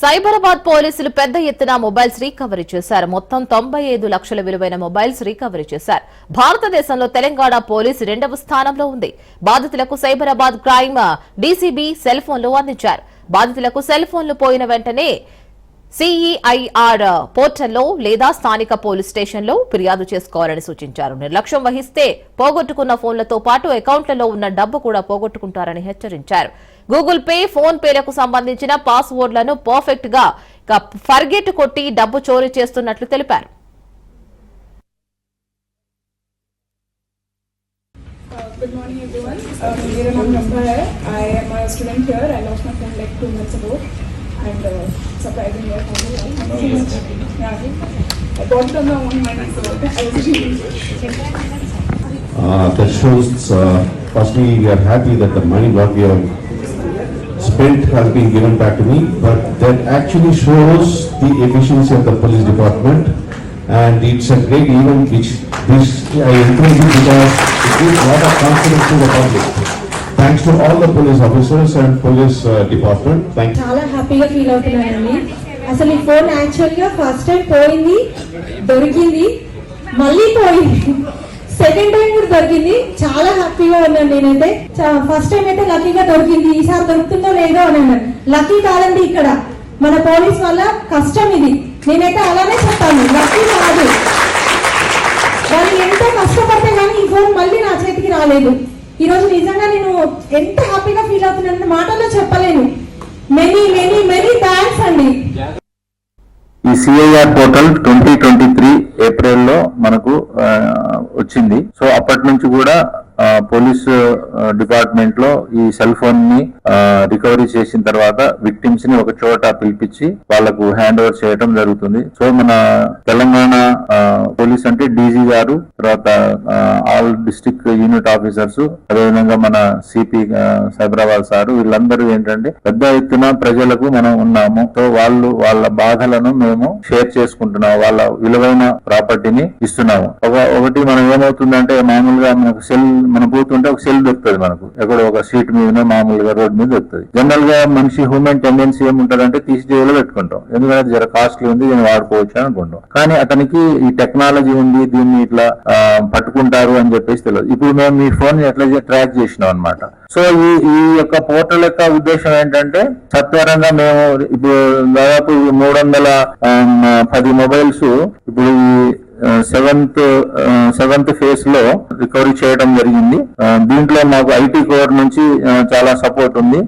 సైబరాబాద్ పోలీసులు పెద్ద ఎత్తున మొబైల్స్ రీకవరీ చేశారు. మొత్తం తొంభై ఐదు లక్షల విలువైన మొబైల్స్ రీకవరీ చేశారు. భారతదేశంలో తెలంగాణ పోలీసు రెండవ స్థానంలో ఉంది. బాధితులకు సైబరాబాద్ క్రైమ్ డీసీబీ సెల్ ఫోన్లు అందించారు. బాధితులకు సెల్ ఫోన్లు పోయిన వెంటనే సిఈఐఆర్ పోర్టల్లో లేదా స్థానిక పోలీస్ స్టేషన్లో ఫిర్యాదు చేసుకోవాలని సూచించారు. నిర్లక్ష్యం వహిస్తే పోగొట్టుకున్న ఫోన్లతో పాటు అకౌంట్లలో ఉన్న డబ్బు కూడా పోగొట్టుకుంటారని హెచ్చరించారు. గూగుల్ పే ఫోన్ పేలకు సంబంధించిన పాస్వర్డ్లను పర్ఫెక్ట్గా ఫర్గెట్ కొట్టి డబ్బు చోరీ చేస్తున్నట్లు తెలిపారు Uh, Good morning, everyone. Um, Meera Naam Ramba. I am a student here. I lost my phone like two months ago, and uh, surprisingly, I found it. Thank you so much. Yeah, I bought it on my own money, so I was really. Uh, That shows, uh, firstly, we are happy that the money what we have spent has been given back to me, but that actually shows the efficiency of the police department. And it's a great event which this, I encourage you because it gives a lot of confidence to the public. Thanks to all the police officers and police uh, department, thank you. చాలా హ్యాపీగా feel అవుతున్నానండి అసలు ఈ phone యాక్చువల్గా first time పోయింది దొరికింది మళ్ళీ పోయింది second time కూడా దొరికింది. చాలా హ్యాపీగా ఉన్నాను నేనైతే. ఫస్ట్ టైం అయితే లక్కీగా దొరికింది. ఈసారి దొరుకుతుందో లేదో అని అన్నాను. లక్కీ కాదండి ఇక్కడ. మన పోలీస్ వల్ల కష్టం ఇది. నేనైతే అలానే చెప్తాను లక్కీ కాదు. వాళ్ళు ఎంత కష్టపడితే కానీ ఈ ఫోన్ మళ్ళీ నా చేతికి రాలేదు. ఈ రోజు నిజంగా నేను ఎంత హ్యాపీగా ఫీల్ అవుతున్నాను మా చెప్పలేను మెనీ మెనీ మెనీ థ్యాంక్స్ అండి ఈ CIR portal twenty twenty three ఏప్రిల్లో మనకు వచ్చింది. సో అప్పటి నుంచి కూడా పోలీస్ డిపార్ట్మెంట్లో ఈ సెల్ ఫోన్ని రికవరీ చేసిన తర్వాత విక్టిమ్స్ని ఒక చోట పిలిపించి వాళ్ళకు హ్యాండ్ ఓవర్ చేయడం జరుగుతుంది. సో మన తెలంగాణ పోలీస్ అంటే డీజీ గారు తర్వాత ఆల్ డిస్టిక్ యూనిట్ ఆఫీసర్స్ అదేవిధంగా మన సిపి సైబరాబాద్ సారు వీళ్ళందరూ ఏంటంటే పెద్ద ఎత్తున ప్రజలకు మనం ఉన్నాము. సో వాళ్ళు వాళ్ళ బాధలను మేము షేర్ చేసుకుంటున్నాము. వాళ్ళ విలువైన ప్రాపర్టీని ఇస్తున్నాము. ఒక ఒకటి మనం ఏమవుతుందంటే మామూలుగా మనకు సెల్ మనం పోతుంటే ఒక సెల్ దొరుకుతుంది మనకు. ఎక్కడ ఒక సీట్ మీదనే మామూలుగా రోడ్ మీద దొరుకుతుంది జనరల్గా మనిషి హ్యూమన్ టెండెన్సీ ఏముంటదంటే తీసి జేబులో పెట్టుకుంటాం. ఎందుకంటే జర కాస్ట్లీ ఉంది దీన్ని వాడుకోవచ్చు అనుకుంటాం. కానీ అతనికి ఈ టెక్నాలజీ ఉంది దీన్ని ఇట్లా పట్టుకుంటారు అని చెప్పేసి తెలియదు. ఇప్పుడు మేము మీ ఫోన్ ఎట్లా ట్రాక్ చేసినాం అనమాట సో ఈ ఈ యొక్క పోర్టల్ యొక్క ఉద్దేశం ఏంటంటే సత్వరంగా మేము ఇప్పుడు దాదాపు మూడు వందల పది మొబైల్స్ ఇప్పుడు ఈ సెవెంత్ సెవెంత్ ఫేజ్లో రికవరీ చేయడం జరిగింది. దీంట్లో మాకు ఐటీ కోర్ నుంచి చాలా సపోర్ట్ ఉంది.